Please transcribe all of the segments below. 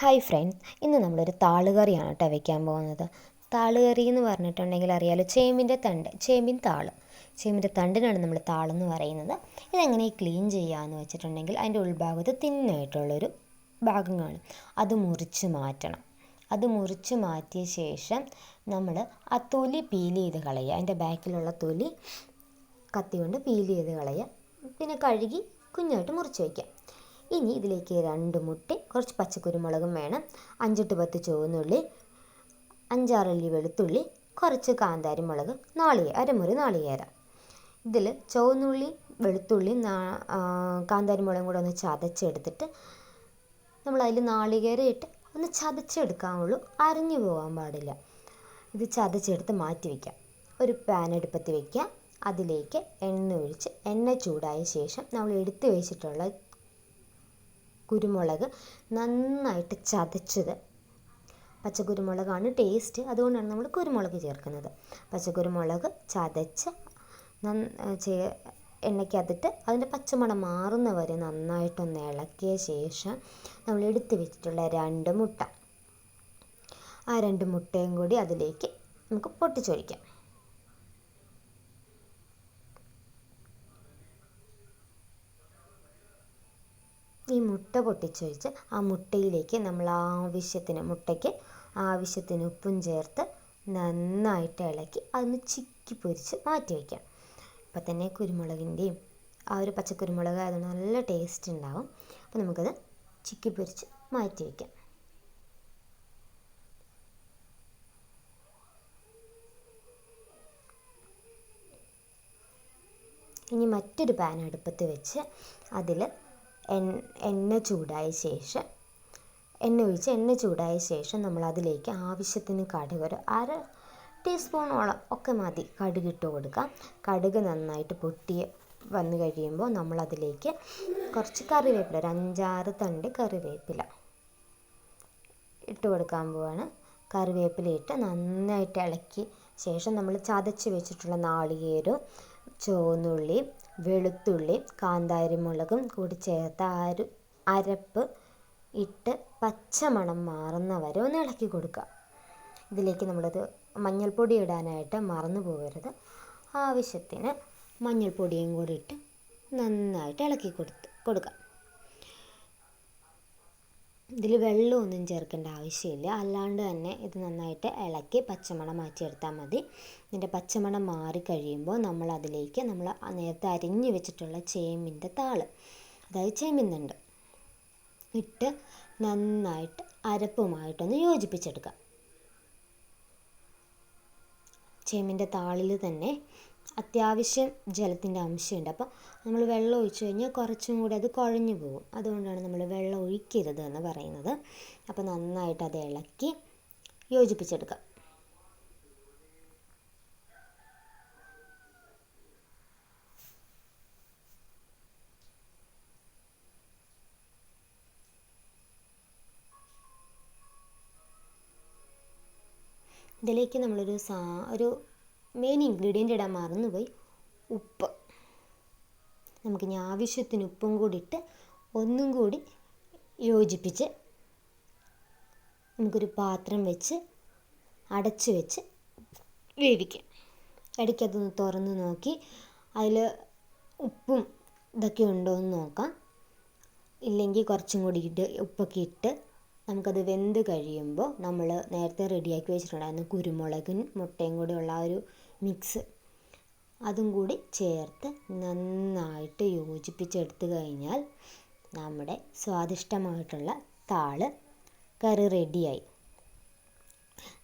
Hi friends ഇന്ന് നമ്മളൊരു താളുകറിയാണ് കേട്ടോ വയ്ക്കാൻ പോകുന്നത്. താളുകറി എന്ന് പറഞ്ഞിട്ടുണ്ടെങ്കിൽ അറിയാലോ ചേമ്പിന്റെ തണ്ട് ചേമ്പിൻ താൾ. ചേമ്പിന്റെ തണ്ടിനാണ് നമ്മൾ താളെന്ന് പറയുന്നത്. ഇതെങ്ങനെ ക്ലീൻ ചെയ്യാമെന്ന് വെച്ചിട്ടുണ്ടെങ്കിൽ അതിന്റെ ഉൾഭാഗത്ത് തിന്നായിട്ടുള്ളൊരു ഭാഗം കാണും അത് മുറിച്ച് മാറ്റണം. അത് മുറിച്ച് മാറ്റിയ ശേഷം നമ്മൾ ആ തൊലി പീൽ ചെയ്ത് കളയുക. അതിന്റെ ബാക്കിലുള്ള തൊലി കത്തി കൊണ്ട് പീൽ ചെയ്ത് കളയുക. പിന്നെ കഴുകി കുഞ്ഞായിട്ട് മുറിച്ച് വയ്ക്കാം ഇനി ഇതിലേക്ക് രണ്ട് മുട്ട കുറച്ച് പച്ചക്കുരുമുളകും വേണം അഞ്ചെട്ട് പത്ത് ചുവന്നുള്ളി അഞ്ചാറല്ലി വെളുത്തുള്ളി കുറച്ച് കാന്താരി മുളക് നാളികേ അരമുറി നാളികേരം. ഇതിൽ ചുവന്നുള്ളി വെളുത്തുള്ളി കാന്താരി മുളകും കൂടെ ഒന്ന് ചതച്ചെടുത്തിട്ട് നമ്മൾ അതിൽ നാളികേരം ഇട്ട് ഒന്ന് ചതച്ചെടുക്കാവുള്ളൂ. അരഞ്ഞു പോകാൻ പാടില്ല. ഇത് ചതച്ചെടുത്ത് മാറ്റി വയ്ക്കാം ഒരു പാൻ എടുപ്പത്ത് വയ്ക്കുക അതിലേക്ക് എണ്ണ ഒഴിച്ച് എണ്ണ ചൂടായ ശേഷം നമ്മൾ എടുത്തു വെച്ചിട്ടുള്ള കുരുമുളക് നന്നായിട്ട് ചതച്ചത്. പച്ചക്കുരുമുളകാണ് ടേസ്റ്റ് അതുകൊണ്ടാണ് നമ്മൾ കുരുമുളക് ചേർക്കുന്നത്. പച്ചക്കുരുമുളക് ചതച്ച് എണ്ണയ്ക്കകത്തിട്ട് അതിന്റെ പച്ചമണം മാറുന്ന വരെ നന്നായിട്ടൊന്ന് ഇളക്കിയ ശേഷം നമ്മൾ എടുത്തു വെച്ചിട്ടുള്ള രണ്ട് മുട്ട. ആ രണ്ട് മുട്ടയും കൂടി അതിലേക്ക് നമുക്ക് പൊട്ടിച്ചൊഴിക്കാം. ഈ മുട്ട പൊട്ടിച്ചൊഴിച്ച് ആ മുട്ടയിലേക്ക് നമ്മൾ ആവശ്യത്തിന് മുട്ടയ്ക്ക് ആവശ്യത്തിന് ഉപ്പും ചേർത്ത് നന്നായിട്ട് ഇളക്കി അതൊന്ന് ചിക്കി പൊരിച്ച് മാറ്റി വയ്ക്കാം. അപ്പം തന്നെ കുരുമുളകിന്റെയും ആ ഒരു പച്ചക്കുരുമുളക് അത് നല്ല ടേസ്റ്റ് ഉണ്ടാവും. അപ്പോൾ നമുക്കത് ചിക്കി പൊരിച്ച് മാറ്റി വയ്ക്കാം. ഇനി മറ്റൊരു പാൻ അടുപ്പത്ത് വെച്ച് അതിൽ എണ്ണ ചൂടായ ശേഷം എണ്ണ ഒഴിച്ച് എണ്ണ ചൂടായ ശേഷം നമ്മൾ അതിലേക്ക് ആവശ്യത്തിന് കടുക് ഒരു അര ടീസ്പൂണോളം ഒക്കെ മതി കടുക് ഇട്ട് കൊടുക്കാം. കടുക് നന്നായിട്ട് പൊട്ടി വന്നു കഴിയുമ്പോൾ നമ്മളതിലേക്ക് കുറച്ച് കറിവേപ്പില ഒരു അഞ്ചാറ് തണ്ട് കറിവേപ്പില ഇട്ട് കൊടുക്കാൻ പോവാണ്. കറിവേപ്പില ഇട്ട് നന്നായിട്ട് ഇളക്കി ശേഷം നമ്മൾ ചതച്ച് വെച്ചിട്ടുള്ള നാളികേരവും ചുവന്നുള്ളി വെളുത്തുള്ളി കാന്താരിമുളകും കൂടി ചേർത്ത് അര അരപ്പ് ഇട്ട് പച്ചമണം മാറുന്ന വരെ ഒന്ന് ഇളക്കി കൊടുക്കുക. ഇതിലേക്ക് നമ്മളത് മഞ്ഞൾപ്പൊടി ഇടാനായിട്ട് മറന്നു പോകരുത്. ആവശ്യത്തിന് മഞ്ഞൾപ്പൊടിയും കൂടി ഇട്ട് നന്നായിട്ട് ഇളക്കി കൊടുത്ത് കൊടുക്കാം ഇതിൽ വെള്ളമൊന്നും ചേർക്കേണ്ട ആവശ്യമില്ല. അല്ലാണ്ട് തന്നെ ഇത് നന്നായിട്ട് ഇളക്കി പച്ചമണം മാറ്റിയെടുത്താൽ മതി. ഇതിന്റെ പച്ചമണം മാറി കഴിയുമ്പോൾ നമ്മൾ അതിലേക്ക് നമ്മൾ നേരത്തെ അരിഞ്ഞു വെച്ചിട്ടുള്ള ചേമ്പിന്റെ താൾ അതായത് ചേമ്പിന്നുണ്ട് ഇട്ട് നന്നായിട്ട് അരപ്പുമായിട്ടൊന്ന് യോജിപ്പിച്ചെടുക്കാം. ചേമ്പിന്റെ താളിൽ തന്നെ അത്യാവശ്യം ജലത്തിന്റെ അംശമുണ്ട്. അപ്പോൾ നമ്മൾ വെള്ളം ഒഴിച്ചു കഴിഞ്ഞാൽ കുറച്ചും കൂടി അത് കുഴഞ്ഞു പോകും. അതുകൊണ്ടാണ് നമ്മൾ വെള്ളം ഒഴിക്കരുത് എന്ന് പറയുന്നത്. അപ്പോൾ നന്നായിട്ട് അത് ഇളക്കി യോജിപ്പിച്ചെടുക്കാം ഇതിലേക്ക് നമ്മളൊരു സാ ഒരു മെയിൻ ഇൻഗ്രീഡിയന്റ് ഇടാൻ മറന്നുപോയി. ഉപ്പ്. നമുക്കിനി ആവശ്യത്തിന് ഉപ്പും കൂടി ഇട്ട് ഒന്നും കൂടി യോജിപ്പിച്ച് നമുക്കൊരു പാത്രം വെച്ച് അടച്ച് വെച്ച് വേവിക്കാം. ഇടയ്ക്കതൊന്ന് തുറന്ന് നോക്കി. അതിൽ ഉപ്പും ഇതൊക്കെ ഉണ്ടോ എന്ന് നോക്കാം. ഇല്ലെങ്കിൽ കുറച്ചും കൂടി ഇട്ട് ഉപ്പൊക്കെ ഇട്ട് നമുക്കത് വെന്ത് കഴിയുമ്പോൾ നമ്മൾ നേരത്തെ റെഡിയാക്കി വെച്ചിട്ടുണ്ടായിരുന്ന കുരുമുളകും മുട്ടയും കൂടി ഉള്ള ഒരു മിക്സ് അതും കൂടി ചേർത്ത് നന്നായിട്ട് യോജിപ്പിച്ചെടുത്ത് കഴിഞ്ഞാൽ നമ്മുടെ സ്വാദിഷ്ടമായിട്ടുള്ള താൾ കറി റെഡിയായി.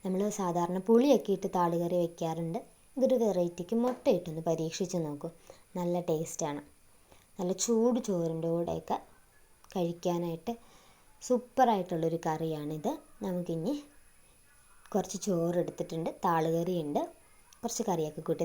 നമ്മൾ സാധാരണ പുളിയൊക്കെ ഇട്ട് താൾ കറി വെക്കാറുണ്ട്. ഇതൊരു വെറൈറ്റിക്ക് മുട്ട ഇട്ടൊന്ന് പരീക്ഷിച്ച് നോക്കൂ. നല്ല ടേസ്റ്റാണ് നല്ല ചൂട് ചോറിന്റെ കൂടെയൊക്കെ കഴിക്കാനായിട്ട് സൂപ്പറായിട്ടുള്ളൊരു കറിയാണിത്. നമുക്കിനി കുറച്ച് ചോറ് എടുത്തിട്ടുണ്ട്. താളുകറിയുണ്ട് കുറച്ച് കറിയൊക്കെ കൂട്ടി